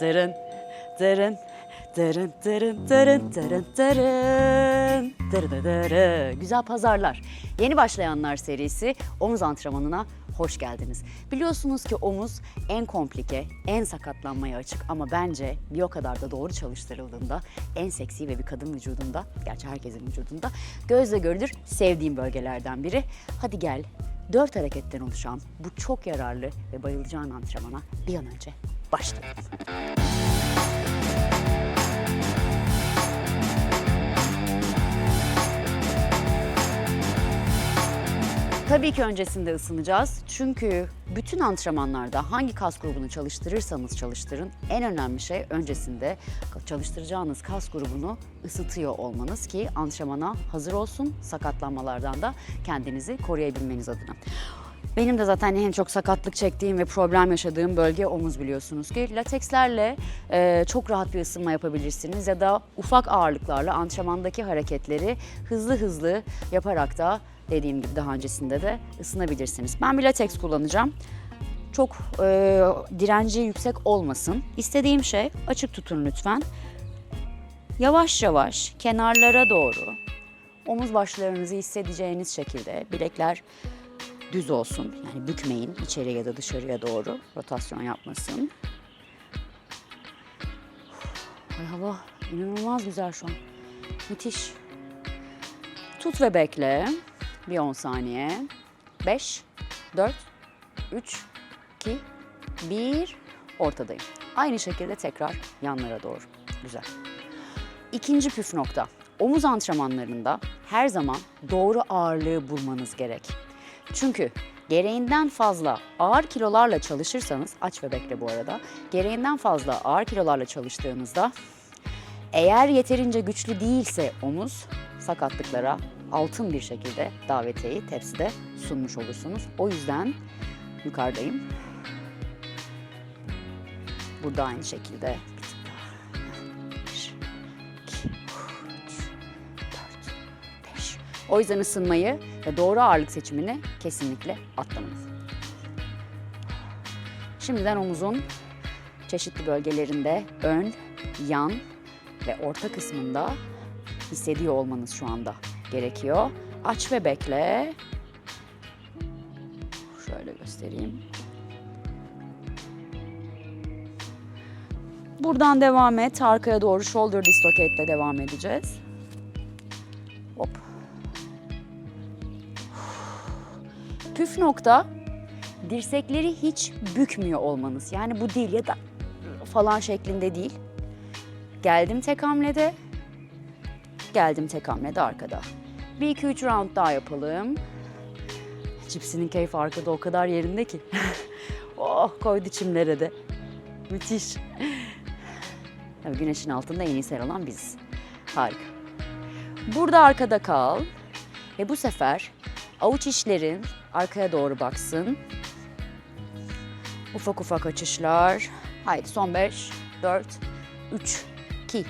Dırın, dırın, dırın, dırın, dırın, dırın, dırın, dırı dırı. Güzel pazarlar. Yeni başlayanlar serisi omuz antrenmanına hoş geldiniz. Biliyorsunuz ki omuz en komplike, en sakatlanmaya açık ama bence bir o kadar da doğru çalıştırıldığında en seksi ve bir kadın vücudunda, gerçi herkesin vücudunda gözle görülür sevdiğim bölgelerden biri. Hadi gel dört hareketten oluşan bu çok yararlı ve bayılacağın antrenmana bir an önce başlayalım. Tabii ki öncesinde ısınacağız. Çünkü bütün antrenmanlarda hangi kas grubunu çalıştırırsanız çalıştırın en önemli şey öncesinde çalıştıracağınız kas grubunu ısıtıyor olmanız ki antrenmana hazır olsun sakatlanmalardan da kendinizi koruyabilmeniz adına. Benim de zaten en çok sakatlık çektiğim ve problem yaşadığım bölge omuz biliyorsunuz ki. Latekslerle e, çok rahat bir ısınma yapabilirsiniz ya da ufak ağırlıklarla antrenmandaki hareketleri hızlı hızlı yaparak da dediğim gibi daha öncesinde de ısınabilirsiniz. Ben bir lateks kullanacağım. Çok e, direnci yüksek olmasın. İstediğim şey açık tutun lütfen. Yavaş yavaş kenarlara doğru omuz başlarınızı hissedeceğiniz şekilde bilekler düz olsun. Yani bükmeyin içeriye ya da dışarıya doğru rotasyon yapmasın. Ay hava inanılmaz güzel şu an. Müthiş. Tut ve bekle. Bir 10 saniye. 5, 4, 3, 2, 1. Ortadayım. Aynı şekilde tekrar yanlara doğru. Güzel. İkinci püf nokta. Omuz antrenmanlarında her zaman doğru ağırlığı bulmanız gerek. Çünkü gereğinden fazla ağır kilolarla çalışırsanız, aç ve bekle bu arada, gereğinden fazla ağır kilolarla çalıştığınızda eğer yeterince güçlü değilse omuz sakatlıklara altın bir şekilde davetiyeyi tepside sunmuş olursunuz. O yüzden yukarıdayım. Burada aynı şekilde O yüzden ısınmayı ve doğru ağırlık seçimini kesinlikle atlamayın. Şimdiden omuzun çeşitli bölgelerinde ön, yan ve orta kısmında hissediyor olmanız şu anda gerekiyor. Aç ve bekle. Şöyle göstereyim. Buradan devam et. Arkaya doğru shoulder dislocate ile devam edeceğiz. Püf nokta dirsekleri hiç bükmüyor olmanız. Yani bu değil ya da falan şeklinde değil. Geldim tek hamlede. Geldim tek hamlede arkada. Bir iki üç round daha yapalım. Cipsinin keyfi arkada o kadar yerinde ki. oh koydu çimlere de. Müthiş. Tabii güneşin altında en iyi serilen biziz. Harika. Burada arkada kal. Ve bu sefer avuç içlerin arkaya doğru baksın. Ufak ufak açışlar. Haydi son 5, 4, 3, 2,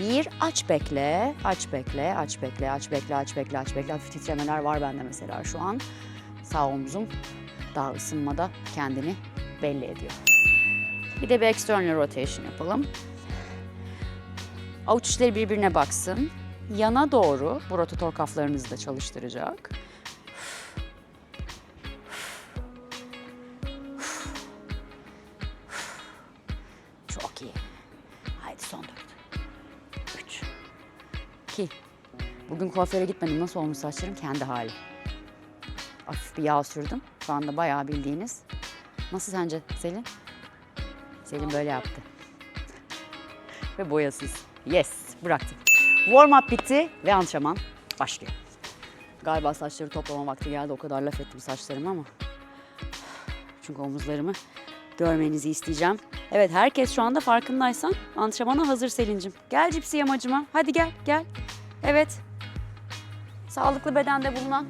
1. Aç bekle, aç bekle, aç bekle, aç bekle, aç bekle, aç bekle. Hafif titremeler var bende mesela şu an. Sağ omzum daha ısınmada kendini belli ediyor. Bir de bir external rotation yapalım. Avuç içleri birbirine baksın. Yana doğru bu rotator kaflarınızı da çalıştıracak. İki. Bugün kuaföre gitmedim. Nasıl olmuş saçlarım? Kendi hali. Hafif bir yağ sürdüm. Şu anda bayağı bildiğiniz. Nasıl sence Selin? Selin böyle yaptı. Ve boyasız. Yes, bıraktım. Warm up bitti ve antrenman başlıyor. Galiba saçları toplama vakti geldi. O kadar laf ettim saçlarıma ama. Çünkü omuzlarımı görmenizi isteyeceğim. Evet herkes şu anda farkındaysan antrenmana hazır Selin'cim. Gel cipsi yamacıma. Hadi gel gel. Evet. Sağlıklı bedende bulunan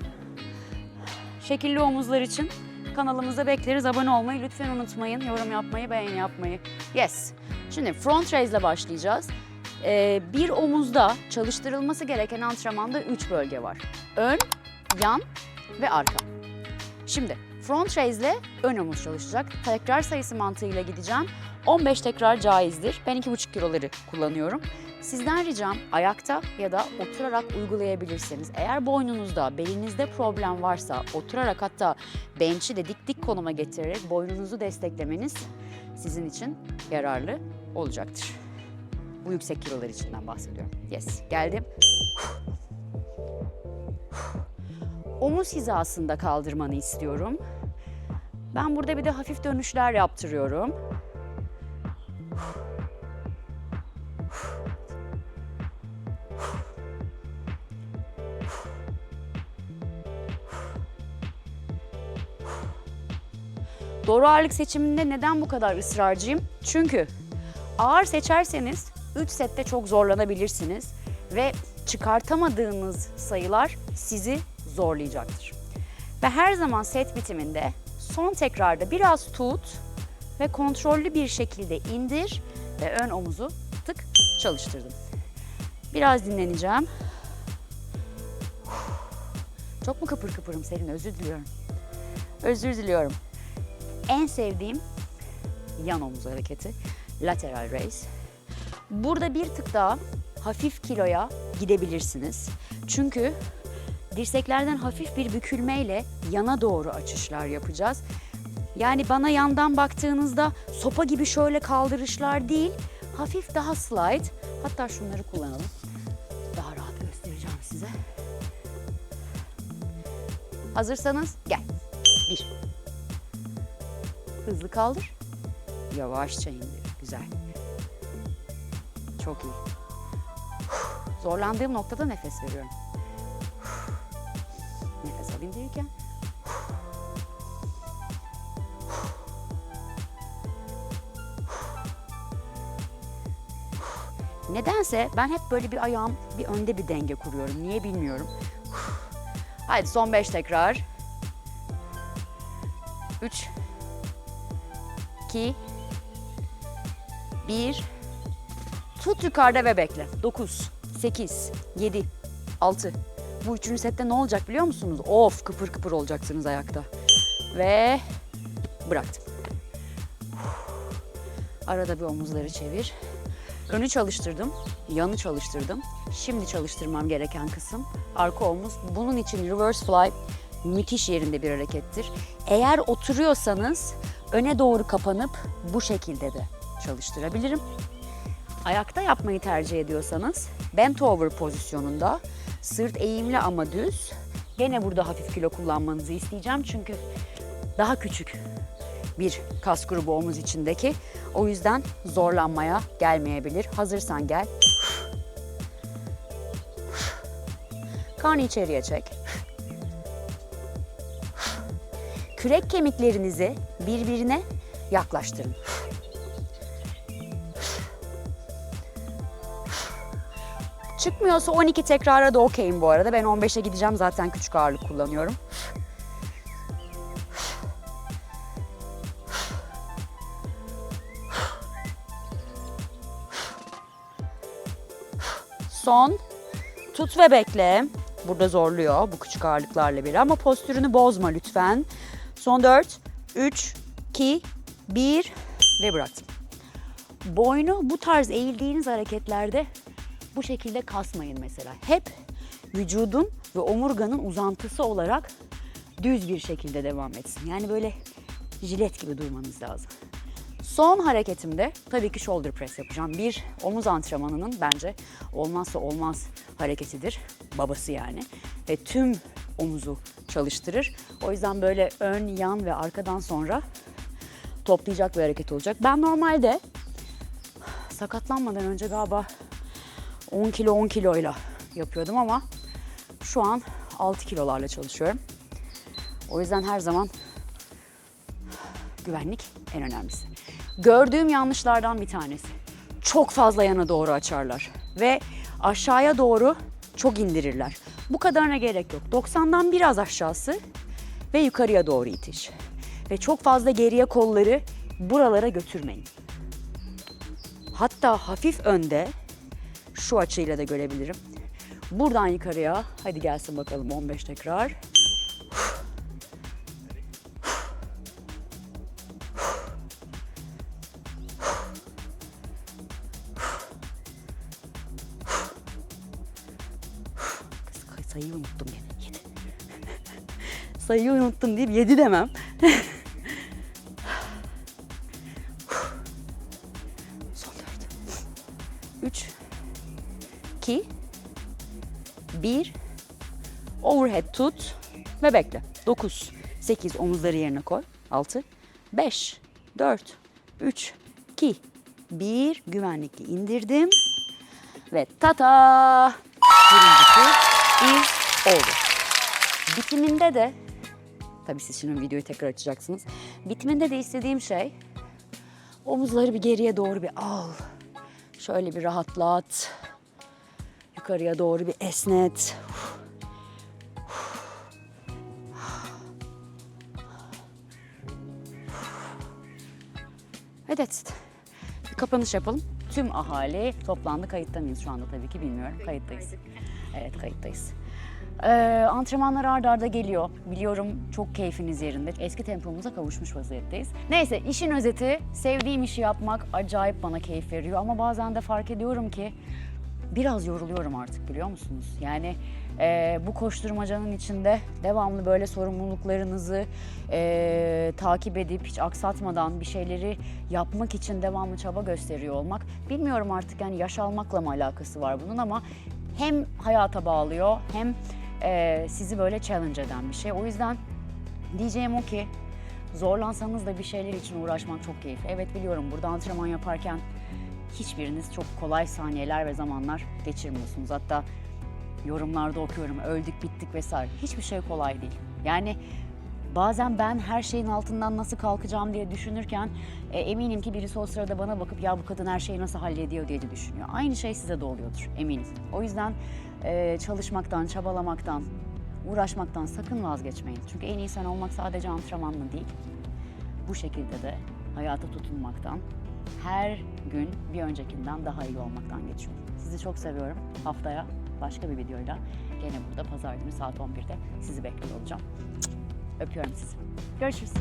şekilli omuzlar için kanalımızda bekleriz. Abone olmayı lütfen unutmayın. Yorum yapmayı, beğeni yapmayı. Yes. Şimdi front raise ile başlayacağız. Ee, bir omuzda çalıştırılması gereken antrenmanda üç bölge var. Ön, yan ve arka. Şimdi front raise ile ön omuz çalışacak. Tekrar sayısı mantığıyla gideceğim. 15 tekrar caizdir. Ben 2,5 kiloları kullanıyorum. Sizden ricam ayakta ya da oturarak uygulayabilirsiniz. Eğer boynunuzda, belinizde problem varsa oturarak hatta bench'i de dik dik konuma getirerek boynunuzu desteklemeniz sizin için yararlı olacaktır. Bu yüksek kilolar içinden bahsediyorum. Yes, geldim. Omuz hizasında kaldırmanı istiyorum. Ben burada bir de hafif dönüşler yaptırıyorum. Doğru ağırlık seçiminde neden bu kadar ısrarcıyım? Çünkü ağır seçerseniz 3 sette çok zorlanabilirsiniz ve çıkartamadığınız sayılar sizi zorlayacaktır. Ve her zaman set bitiminde son tekrarda biraz tut ve kontrollü bir şekilde indir ve ön omuzu tık çalıştırdım. Biraz dinleneceğim. Çok mu kıpır kıpırım Selin? Özür diliyorum. Özür diliyorum. En sevdiğim yan omuz hareketi. Lateral raise. Burada bir tık daha hafif kiloya gidebilirsiniz. Çünkü dirseklerden hafif bir bükülmeyle yana doğru açışlar yapacağız. Yani bana yandan baktığınızda sopa gibi şöyle kaldırışlar değil, hafif daha slide. Hatta şunları kullanalım. Daha rahat göstereceğim size. Hazırsanız gel. Bir. Hızlı kaldır. Yavaşça indir. Güzel. Çok iyi. Zorlandığım noktada nefes veriyorum. Nefes al indirirken. Nedense ben hep böyle bir ayağım bir önde bir denge kuruyorum. Niye bilmiyorum. Haydi son beş tekrar. Üç. iki, Bir. Tut yukarıda ve bekle. Dokuz, sekiz, yedi, altı. Bu üçüncü sette ne olacak biliyor musunuz? Of kıpır kıpır olacaksınız ayakta. Ve bıraktım. Arada bir omuzları çevir. Önü çalıştırdım, yanı çalıştırdım. Şimdi çalıştırmam gereken kısım arka omuz. Bunun için reverse fly müthiş yerinde bir harekettir. Eğer oturuyorsanız öne doğru kapanıp bu şekilde de çalıştırabilirim. Ayakta yapmayı tercih ediyorsanız bent over pozisyonunda sırt eğimli ama düz. Gene burada hafif kilo kullanmanızı isteyeceğim çünkü daha küçük bir kas grubu omuz içindeki. O yüzden zorlanmaya gelmeyebilir. Hazırsan gel. Karnı içeriye çek. Kürek kemiklerinizi birbirine yaklaştırın. Çıkmıyorsa 12 tekrara da okeyim bu arada. Ben 15'e gideceğim zaten küçük ağırlık kullanıyorum. Son. Tut ve bekle. Burada zorluyor bu küçük ağırlıklarla biri ama postürünü bozma lütfen. Son 4, 3, 2, 1 ve bıraktım. Boynu bu tarz eğildiğiniz hareketlerde bu şekilde kasmayın mesela. Hep vücudun ve omurganın uzantısı olarak düz bir şekilde devam etsin. Yani böyle jilet gibi durmanız lazım. Son hareketimde tabii ki shoulder press yapacağım. Bir omuz antrenmanının bence olmazsa olmaz hareketidir. Babası yani. Ve tüm omuzu çalıştırır. O yüzden böyle ön, yan ve arkadan sonra toplayacak bir hareket olacak. Ben normalde sakatlanmadan önce galiba 10 kilo 10 kiloyla yapıyordum ama şu an 6 kilolarla çalışıyorum. O yüzden her zaman güvenlik en önemlisi. Gördüğüm yanlışlardan bir tanesi. Çok fazla yana doğru açarlar ve aşağıya doğru çok indirirler. Bu kadarına gerek yok. 90'dan biraz aşağısı ve yukarıya doğru itiş. Ve çok fazla geriye kolları buralara götürmeyin. Hatta hafif önde şu açıyla da görebilirim. Buradan yukarıya hadi gelsin bakalım 15 tekrar. Sayıyı unuttum yedi. yedi. sayıyı unuttum deyip yedi demem. Son dört. Üç. iki, bir. Overhead tut ve bekle. 9, 8 omuzları yerine koy. 6, 5, 4, 3, 2, 1. Güvenlikli indirdim. Ve tata! Birincisi is over. Bitiminde de, tabii siz şimdi videoyu tekrar açacaksınız. Bitiminde de istediğim şey omuzları bir geriye doğru bir al. Şöyle bir rahatlat. Yukarıya doğru bir esnet. Ve that's it. Bir kapanış yapalım. Tüm ahali toplandı. Kayıtta mıyız şu anda tabii ki bilmiyorum. Kayıttayız. Evet kayıttayız. Ee, antrenmanlar arda arda geliyor. Biliyorum çok keyfiniz yerinde. Eski tempomuza kavuşmuş vaziyetteyiz. Neyse işin özeti sevdiğim işi yapmak acayip bana keyif veriyor. Ama bazen de fark ediyorum ki biraz yoruluyorum artık biliyor musunuz? Yani e, bu koşturmacanın içinde devamlı böyle sorumluluklarınızı e, takip edip hiç aksatmadan bir şeyleri yapmak için devamlı çaba gösteriyor olmak. Bilmiyorum artık yani yaş almakla mı alakası var bunun ama hem hayata bağlıyor hem e, sizi böyle challenge eden bir şey. O yüzden diyeceğim o ki zorlansanız da bir şeyler için uğraşmak çok keyifli. Evet biliyorum burada antrenman yaparken hiçbiriniz çok kolay saniyeler ve zamanlar geçirmiyorsunuz. Hatta yorumlarda okuyorum öldük bittik vesaire. Hiçbir şey kolay değil. Yani bazen ben her şeyin altından nasıl kalkacağım diye düşünürken e, eminim ki birisi o sırada bana bakıp ya bu kadın her şeyi nasıl hallediyor diye de düşünüyor. Aynı şey size de oluyordur eminim. O yüzden e, çalışmaktan, çabalamaktan, uğraşmaktan sakın vazgeçmeyin. Çünkü en iyi sen olmak sadece antrenmanla değil, bu şekilde de hayata tutunmaktan, her gün bir öncekinden daha iyi olmaktan geçiyor. Sizi çok seviyorum. Haftaya başka bir videoyla gene burada pazar günü saat 11'de sizi bekliyor olacağım. Öpüyorum sizi. Görüşürüz.